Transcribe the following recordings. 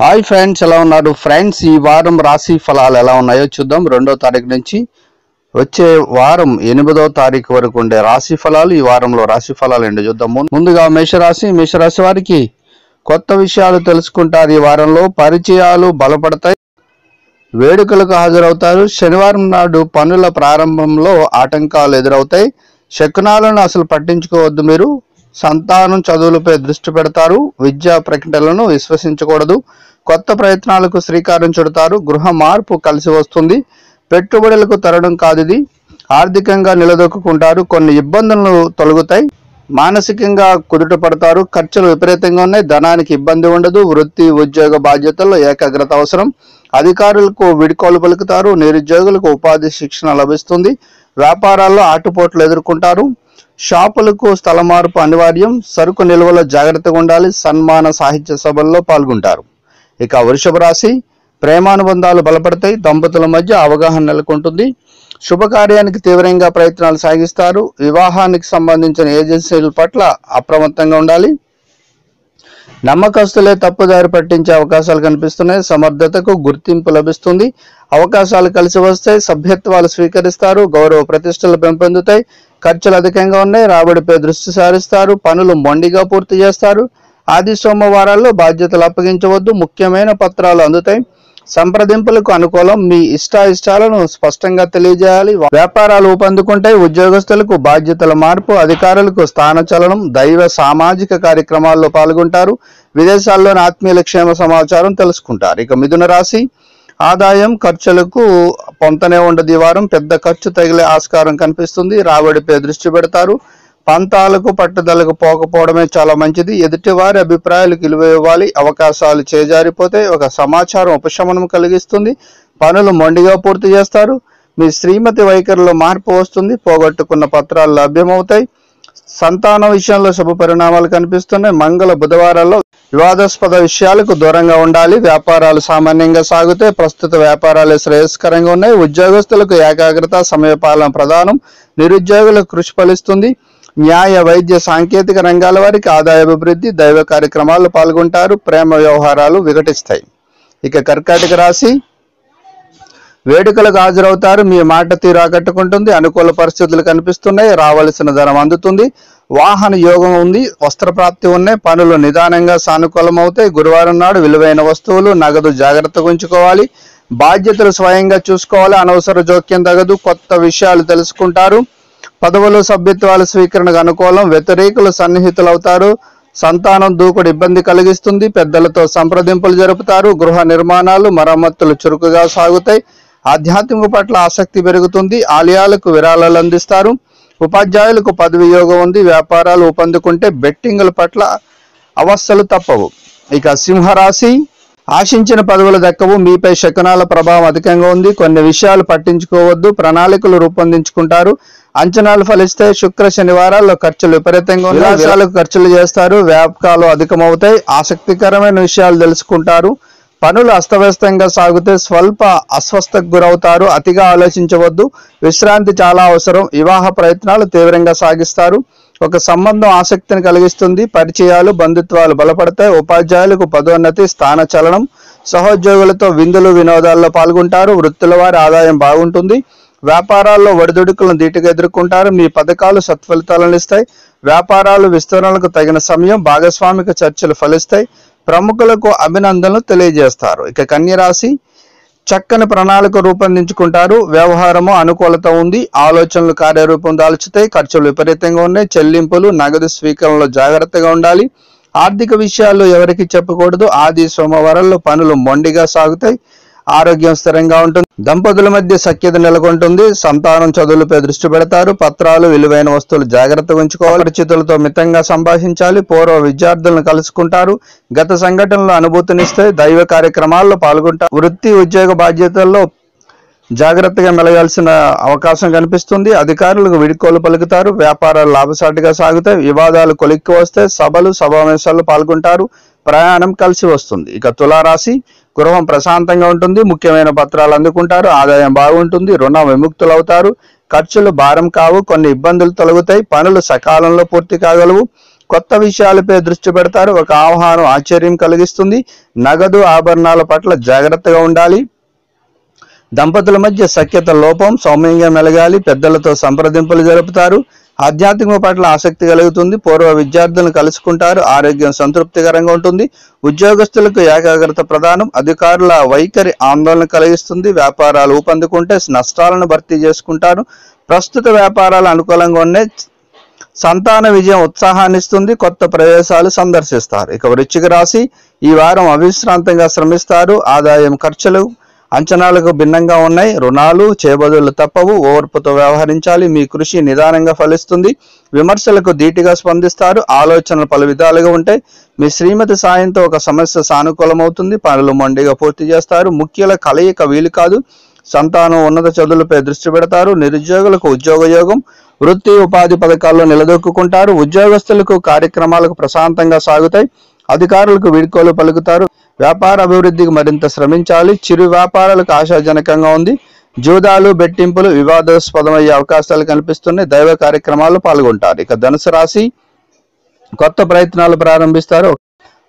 Hi friends ఎలా ఉన్నారు? Friends ఈ వారం రాశి ఫలాలు ఎలా ఉన్నాయో చూద్దాం. రెండో తారీఖు నుంచి వచ్చే వారం ఎనిమిదో తారీఖు వరకు ఉండే రాశి ఫలాలు ఈ వారంలో రాశి ఫలాలు ఏంటో చూద్దాం. ముందుగా మేషరాశి మేషరాశి వారికి కొత్త విషయాలు తెలుసుకుంటారు ఈ వారంలో. పరిచయాలు బలపడతాయి. వేడుకలకు హాజరవుతారు. శనివారం నాడు పనుల ప్రారంభంలో ఆటంకాలు ఎదురవుతాయి. శకునాలను అసలు పట్టించుకోవద్దు మీరు. సంతానం చదువులపై దృష్టి పెడతారు. విద్యా ప్రకటనలను విశ్వసించకూడదు. కొత్త ప్రయత్నాలకు శ్రీకారం చుడతారు. గృహ మార్పు కలిసి వస్తుంది. పెట్టుబడులకు తరడం కాదు ఇది. ఆర్థికంగా నిలదొక్కుంటారు కొన్ని ఇబ్బందులు తొలగుతాయి. మానసికంగా కుదుట పడతారు ఖర్చులు విపరీతంగా ఉన్నాయి ధనానికి ఇబ్బంది ఉండదు వృత్తి ఉద్యోగ బాధ్యతల్లో ఏకాగ్రత అవసరం. అధికారులకు విడికోలు పలుకుతారు నిరుద్యోగులకు ఉపాధి శిక్షణ లభిస్తుంది వ్యాపారాల్లో ఆటుపోట్లు ఎదుర్కొంటారు. షాపులకు స్థల మార్పు అనివార్యం సరుకు నిల్వలో జాగ్రత్తగా ఉండాలి సన్మాన సాహిత్య సభల్లో పాల్గొంటారు. ఇక వృషభ రాశి ప్రేమానుబంధాలు బలపడతాయి దంపతుల మధ్య అవగాహన నెలకొంటుంది. శుభకార్యానికి తీవ్రంగా ప్రయత్నాలు సాగిస్తారు. వివాహానికి సంబంధించిన ఏజెన్సీల పట్ల అప్రమత్తంగా ఉండాలి. నమ్మకస్తులే తప్పుదారి పట్టించే అవకాశాలు కనిపిస్తున్నాయి. సమర్థతకు గుర్తింపు లభిస్తుంది. అవకాశాలు కలిసి వస్తాయి సభ్యత్వాలు స్వీకరిస్తారు. గౌరవ ప్రతిష్టలు పెంపొందుతాయి. ఖర్చులు అధికంగా ఉన్నాయి. రాబడిపై దృష్టి సారిస్తారు. పనులు మొండిగా పూర్తి చేస్తారు. ఆది సోమవారాల్లో బాధ్యతలు అప్పగించవద్దు. ముఖ్యమైన పత్రాలు అందుతాయి. సంప్రదింపులకు అనుకూలం మీ ఇష్టాయిష్టాలను స్పష్టంగా తెలియజేయాలి. వ్యాపారాలు ఊపందుకుంటాయి ఉద్యోగస్తులకు బాధ్యతల మార్పు అధికారులకు స్థానచలనం దైవ సామాజిక కార్యక్రమాల్లో పాల్గొంటారు. విదేశాల్లోని ఆత్మీయుల క్షేమ సమాచారం తెలుసుకుంటారు. ఇక మిథున రాశి ఆదాయం ఖర్చులకు పొంతనే ఉండదు ఈ వారం. పెద్ద ఖర్చు తగిలే ఆస్కారం కనిపిస్తుంది. రాబడిపై దృష్టి పెడతారు. పంతాలకు పట్టుదలకు పోకపోవడమే చాలా మంచిది. ఎదుటివారి అభిప్రాయాలకు విలువ ఇవ్వాలి అవకాశాలు చేజారిపోతే ఒక సమాచారం ఉపశమనం కలిగిస్తుంది. పనులు మొండిగా పూర్తి చేస్తారు. మీ శ్రీమతి వైఖరిలో మార్పు వస్తుంది. పోగొట్టుకున్న పత్రాలు లభ్యమవుతాయి. సంతాన విషయంలో శుభ పరిణామాలు కనిపిస్తున్నాయి. మంగళ బుధవారాల్లో వివాదాస్పద విషయాలకు దూరంగా ఉండాలి. వ్యాపారాలు సామాన్యంగా సాగుతాయి ప్రస్తుత వ్యాపారాలు శ్రేయస్కరంగా ఉన్నాయి. ఉద్యోగస్తులకు ఏకాగ్రత సమయపాలన ప్రధానం. నిరుద్యోగులకు కృషి ఫలిస్తుంది. న్యాయ వైద్య సాంకేతిక రంగాల వారికి ఆదాయ అభివృద్ధి దైవ కార్యక్రమాల్లో పాల్గొంటారు. ప్రేమ వ్యవహారాలు వికటిస్తాయి. ఇక కర్కాటక రాశి వేడుకలకు హాజరవుతారు. మీ మాట తీరు ఆకట్టుకుంటుంది అనుకూల పరిస్థితులు కనిపిస్తున్నాయి. రావలసిన ధనం అందుతుంది. వాహన యోగం ఉంది. వస్త్ర ప్రాప్తి ఉన్నాయి. పనులు నిదానంగా సానుకూలం అవుతాయి గురువారం నాడు విలువైన వస్తువులు నగదు జాగ్రత్తగా ఉంచుకోవాలి. బాధ్యతలు స్వయంగా చూసుకోవాలి. అనవసర జోక్యం తగదు. కొత్త విషయాలు తెలుసుకుంటారు. పదవులు సభ్యత్వాల స్వీకరణకు అనుకూలం వ్యతిరేకులు సన్నిహితులవుతారు. సంతానం దూకుడు ఇబ్బంది కలిగిస్తుంది. పెద్దలతో సంప్రదింపులు జరుపుతారు. గృహ నిర్మాణాలు మరమ్మతులు చురుకుగా సాగుతాయి. ఆధ్యాత్మిక పట్ల ఆసక్తి పెరుగుతుంది. ఆలయాలకు విరాళాలు అందిస్తారు. ఉపాధ్యాయులకు పదవి యోగం ఉంది. వ్యాపారాలు ఊపందుకుంటే బెట్టింగుల పట్ల అవస్థలు తప్పవు. ఇక సింహరాశి ఆశించిన పదవులు దక్కవు. మీపై శకునాల ప్రభావం అధికంగా ఉంది. కొన్ని విషయాలు పట్టించుకోవద్దు. ప్రణాళికలు రూపొందించుకుంటారు. అంచనాలు ఫలిస్తే శుక్ర శనివారాల్లో ఖర్చులు విపరీతంగా విలాసాలకు ఖర్చులు చేస్తారు. వ్యాపకాలు అధికమవుతాయి. ఆసక్తికరమైన విషయాలు తెలుసుకుంటారు. పనులు అస్తవ్యస్తంగా సాగితే స్వల్ప అస్వస్థకు గురవుతారు. అతిగా ఆలోచించవద్దు. విశ్రాంతి చాలా అవసరం. వివాహ ప్రయత్నాలు తీవ్రంగా సాగిస్తారు. ఒక సంబంధం ఆసక్తిని కలిగిస్తుంది పరిచయాలు బంధుత్వాలు బలపడతాయి. ఉపాధ్యాయులకు పదోన్నతి స్థాన చలనం సహోద్యోగులతో విందులు వినోదాల్లో పాల్గొంటారు. వృత్తుల వారి ఆదాయం బాగుంటుంది. వ్యాపారాల్లో ఒడిదుడుకులను ధీటుగా ఎదుర్కొంటారు. మీ పథకాలు సత్ఫలితాలను ఇస్తాయి. వ్యాపారాలు విస్తరణలకు తగిన సమయం భాగస్వామిక చర్చలు ఫలిస్తాయి. ప్రముఖులకు అభినందనలు తెలియజేస్తారు. ఇక కన్యరాశి చక్కని ప్రణాళిక రూపొందించుకుంటారు. వ్యవహారము అనుకూలత ఉంది. ఆలోచనలు కార్యరూపం దాల్చుతాయి. ఖర్చులు విపరీతంగా ఉన్నాయి. చెల్లింపులు నగదు స్వీకరణలో జాగ్రత్తగా ఉండాలి. ఆర్థిక విషయాలు ఎవరికి చెప్పకూడదు. ఆది సోమవారాల్లో పనులు మొండిగా సాగుతాయి. ఆరోగ్యం స్థిరంగా ఉంటుంది. దంపతుల మధ్య సఖ్యత నెలకొంటుంది. సంతానం చదువులపై దృష్టి పెడతారు. పత్రాలు విలువైన వస్తువులు జాగ్రత్తగా ఉంచుకోవాలి. పరిచితులతో మితంగా సంభాషించాలి. పూర్వ విద్యార్థులను కలుసుకుంటారు. గత సంఘటనలు అనుభూతినిస్తే దైవ కార్యక్రమాల్లో పాల్గొంటారు. వృత్తి ఉద్యోగ బాధ్యతల్లో జాగ్రత్తగా మెలగాల్సిన అవకాశం కనిపిస్తుంది. అధికారులకు విడుకోలు పలుకుతారు. వ్యాపారాలు లాభసాటిగా సాగుతాయి. వివాదాలు కొలిక్కి వస్తే సభలు సమావేశాల్లో పాల్గొంటారు. ప్రయాణం కలిసి వస్తుంది. ఇక తులారాశి గృహం ప్రశాంతంగా ఉంటుంది. ముఖ్యమైన పత్రాలు అందుకుంటారు. ఆదాయం బాగుంటుంది. రుణ విముక్తులవుతారు. ఖర్చులు భారం కావు. కొన్ని ఇబ్బందులు తొలగుతాయి. పనులు సకాలంలో పూర్తి కాగలవు. కొత్త విషయాలపై దృష్టి పెడతారు. ఒక ఆహ్వానం ఆశ్చర్యం కలిగిస్తుంది. నగదు ఆభరణాల పట్ల జాగ్రత్తగా ఉండాలి. దంపతుల మధ్య సఖ్యత లోపం సౌమ్యంగా మెలగాలి పెద్దలతో సంప్రదింపులు జరుపుతారు. ఆధ్యాత్మిక పట్ల ఆసక్తి కలుగుతుంది. పూర్వ విద్యార్థులను కలుసుకుంటారు. ఆరోగ్యం సంతృప్తికరంగా ఉంటుంది. ఉద్యోగస్తులకు ఏకాగ్రత ప్రధానం. అధికారుల వైఖరి ఆందోళన కలిగిస్తుంది. వ్యాపారాలు ఊపందుకుంటే నష్టాలను భర్తీ చేసుకుంటారు. ప్రస్తుత వ్యాపారాలు అనుకూలంగా ఉన్నాయి. సంతాన విజయం ఉత్సాహాన్ని ఇస్తుంది. కొత్త ప్రదేశాలు సందర్శిస్తారు. ఇక వృచ్చిక రాశి ఈ వారం అవిశ్రాంతంగా శ్రమిస్తారు. ఆదాయం ఖర్చులు అంచనాలకు భిన్నంగా ఉన్నాయి. రుణాలు చేబదులు తప్పవు. ఓర్పుతో వ్యవహరించాలి. మీ కృషి నిదానంగా ఫలిస్తుంది. విమర్శలకు ధీటుగా స్పందిస్తారు. ఆలోచనలు పలు విధాలుగా ఉంటాయి. మీ శ్రీమతి సాయంతో ఒక సమస్య సానుకూలమవుతుంది. పనులు మొండిగా పూర్తి చేస్తారు. ముఖ్యుల కలయిక వీలు కాదు. సంతానం ఉన్నత చదువులపై దృష్టి పెడతారు. నిరుద్యోగులకు ఉద్యోగ యోగం వృత్తి ఉపాధి పథకాల్లో నిలదొక్కుంటారు ఉద్యోగస్తులకు కార్యక్రమాలకు ప్రశాంతంగా సాగుతాయి. అధికారులకు వీడ్కోలు పలుకుతారు. వ్యాపార అభివృద్ధికి మరింత శ్రమించాలి. చిరు వ్యాపారాలకు ఆశాజనకంగా ఉంది. జూదాలు బెట్టింపులు వివాదాస్పదమయ్యే అవకాశాలు కనిపిస్తున్నాయి దైవ కార్యక్రమాల్లో పాల్గొంటారు. ఇక ధనుసు రాశి కొత్త ప్రయత్నాలు ప్రారంభిస్తారు.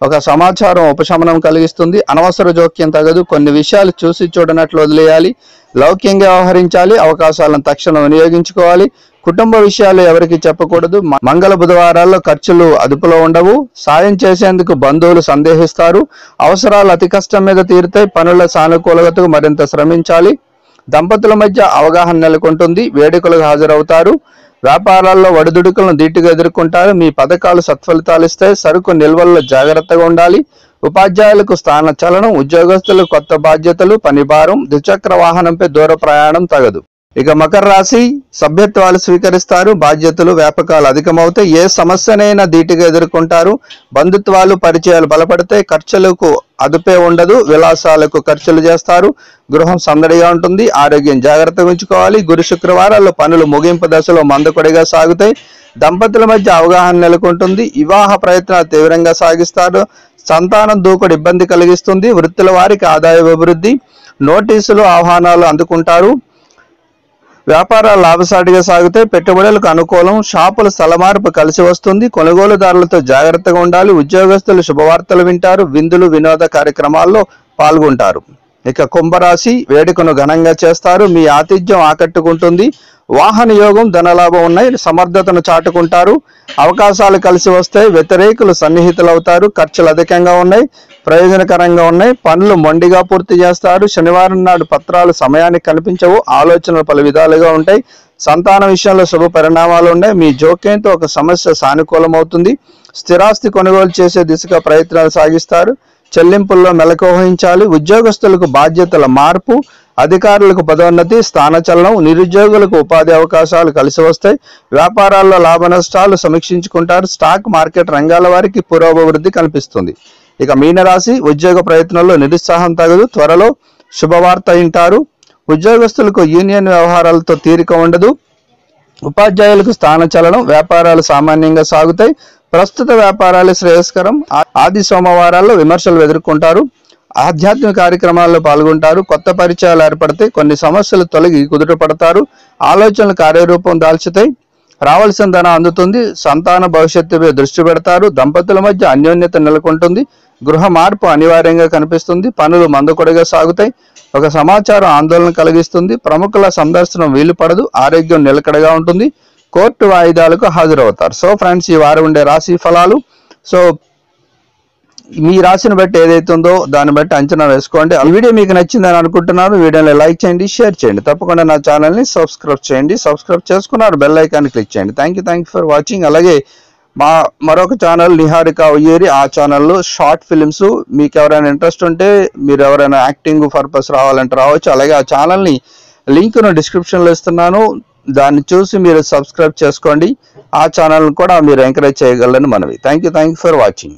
ఒక సమాచారం ఉపశమనం కలిగిస్తుంది. అనవసర జోక్యం తగదు. కొన్ని విషయాలు చూసి చూడనట్లు వదిలేయాలి. లౌక్యంగా వ్యవహరించాలి. అవకాశాలను తక్షణం వినియోగించుకోవాలి. కుటుంబ విషయాలు ఎవరికి చెప్పకూడదు. మంగళ బుధవారాల్లో ఖర్చులు అదుపులో ఉండవు. సాయం చేసేందుకు బంధువులు సందేహిస్తారు. అవసరాలు అతి కష్టం మీద తీరుతాయి పనుల సానుకూలతకు మరింత శ్రమించాలి. దంపతుల మధ్య అవగాహన నెలకొంటుంది. వేడుకలకు హాజరవుతారు. వ్యాపారాల్లో ఒడిదుడుకులను ధీటుగా ఎదుర్కొంటారు. మీ పథకాలు సత్ఫలితాలు ఇస్తాయి సరుకు నిల్వల్లో జాగ్రత్తగా ఉండాలి. ఉపాధ్యాయులకు స్థాన చలనం ఉద్యోగస్తులు కొత్త బాధ్యతలు పనిభారం ద్విచక్ర వాహనంపై దూర ప్రయాణం తగదు. ఇక మకర రాశి సభ్యత్వాలు స్వీకరిస్తారు బాధ్యతలు వ్యాపకాలు అధికమవుతాయి. ఏ సమస్యనైనా ధీటుగా ఎదుర్కొంటారు. బంధుత్వాలు పరిచయాలు బలపడతాయి ఖర్చులకు అదుపే ఉండదు. విలాసాలకు ఖర్చులు చేస్తారు. గృహం సందడిగా ఉంటుంది. ఆరోగ్యం జాగ్రత్తగా ఉంచుకోవాలి. గురు శుక్రవారాల్లో పనులు ముగింపు దశలో మందకొడిగా సాగుతాయి. దంపతుల మధ్య అవగాహన నెలకొంటుంది. వివాహ ప్రయత్నాలు తీవ్రంగా సాగిస్తారు. సంతానం దూకుడు ఇబ్బంది కలిగిస్తుంది. వృత్తుల వారికి ఆదాయ అభివృద్ధి. నోటీసులు ఆహ్వానాలు అందుకుంటారు. వ్యాపారాలు లాభసాటిగా సాగితే పెట్టుబడులకు అనుకూలం షాపుల స్థల మార్పు కలిసి వస్తుంది కొనుగోలుదారులతో జాగ్రత్తగా ఉండాలి ఉద్యోగస్తులు శుభవార్తలు వింటారు విందులు వినోద కార్యక్రమాల్లో పాల్గొంటారు. ఇక కుంభరాశి వేడుకను ఘనంగా చేస్తారు. మీ ఆతిథ్యం ఆకట్టుకుంటుంది. వాహన యోగం ధనలాభం ఉన్నాయి. సమర్థతను చాటుకుంటారు. అవకాశాలు కలిసి వస్తాయి వ్యతిరేకులు సన్నిహితులవుతారు. ఖర్చులు అధికంగా ఉన్నాయి. ప్రయోజనకరంగా ఉన్నాయి. పనులు మొండిగా పూర్తి చేస్తారు. శనివారం నాడు పత్రాలు సమయానికి కనిపించవు ఆలోచనలు పలు విధాలుగా ఉంటాయి. సంతాన విషయంలో శుభ పరిణామాలు ఉన్నాయి. మీ జోక్యంతో ఒక సమస్య సానుకూలమవుతుంది. స్థిరాస్తి కొనుగోలు చేసే దిశగా ప్రయత్నాలు సాగిస్తారు. చెల్లింపుల్లో మెలకు వహించాలి. ఉద్యోగస్తులకు బాధ్యతల మార్పు అధికారులకు పదోన్నతి స్థానచలనం నిరుద్యోగులకు ఉపాధి అవకాశాలు కలిసి వస్తాయి. వ్యాపారాల్లో లాభ నష్టాలు సమీక్షించుకుంటారు. స్టాక్ మార్కెట్ రంగాల వారికి పురోభివృద్ధి కనిపిస్తుంది ఇక మీనరాశి ఉద్యోగ ప్రయత్నంలో నిరుత్సాహం తగదు. త్వరలో శుభవార్త వింటారు. ఉద్యోగస్తులకు యూనియన్ వ్యవహారాలతో తీరిక ఉండదు. ఉపాధ్యాయులకు స్థానచలనం వ్యాపారాలు సామాన్యంగా సాగుతాయి. ప్రస్తుత వ్యాపారాలు శ్రేయస్కరం. ఆది సోమవారాల్లో విమర్శలు ఎదుర్కొంటారు. ఆధ్యాత్మిక కార్యక్రమాల్లో పాల్గొంటారు. కొత్త పరిచయాలు ఏర్పడతాయి కొన్ని సమస్యలు తొలగి కుదుట పడతారు. ఆలోచనలు కార్యరూపం దాల్చుతాయి. రావాల్సిన ధన అందుతుంది. సంతాన భవిష్యత్తుపై దృష్టి పెడతారు. దంపతుల మధ్య అన్యోన్యత నెలకొంటుంది. గృహ మార్పు అనివార్యంగా కనిపిస్తుంది. పనులు మందకొడగా సాగుతాయి. ఒక సమాచారం ఆందోళన కలిగిస్తుంది. ప్రముఖుల సందర్శనం వీలు పడదు ఆరోగ్యం నిలకడగా ఉంటుంది. కోర్టు వాయిదాలకు హాజరవుతారు. సో ఫ్రెండ్స్ ఈ వారం ఉండే రాశి ఫలాలు. సో మీ రాశిని బట్టి ఏదైతే ఉందో దాన్ని బట్టి అంచనా వేసుకోండి. ఈ వీడియో మీకు నచ్చిందని అనుకుంటున్నాను. వీడియోని లైక్ చేయండి షేర్ చేయండి. తప్పకుండా నా ఛానల్ని సబ్స్క్రైబ్ చేయండి. సబ్స్క్రైబ్ చేసుకున్నారు బెల్ ఐకాన్ క్లిక్ చేయండి. Thank you thank you for watching అలాగే మా మరొక ఛానల్ నిహారిక ఉయ్యేరి ఆ ఛానల్లో షార్ట్ ఫిలిమ్స్. మీకు ఎవరైనా ఇంట్రెస్ట్ ఉంటే మీరు ఎవరైనా యాక్టింగ్ పర్పస్ రావాలంటే రావచ్చు. అలాగే ఆ ఛానల్ని లింక్ను డిస్క్రిప్షన్లో ఇస్తున్నాను. దాన్ని చూసి మీరు సబ్స్క్రైబ్ చేసుకోండి. ఆ ఛానల్ని కూడా మీరు ఎంకరేజ్ చేయగలని మనవి. Thank you thank you for watching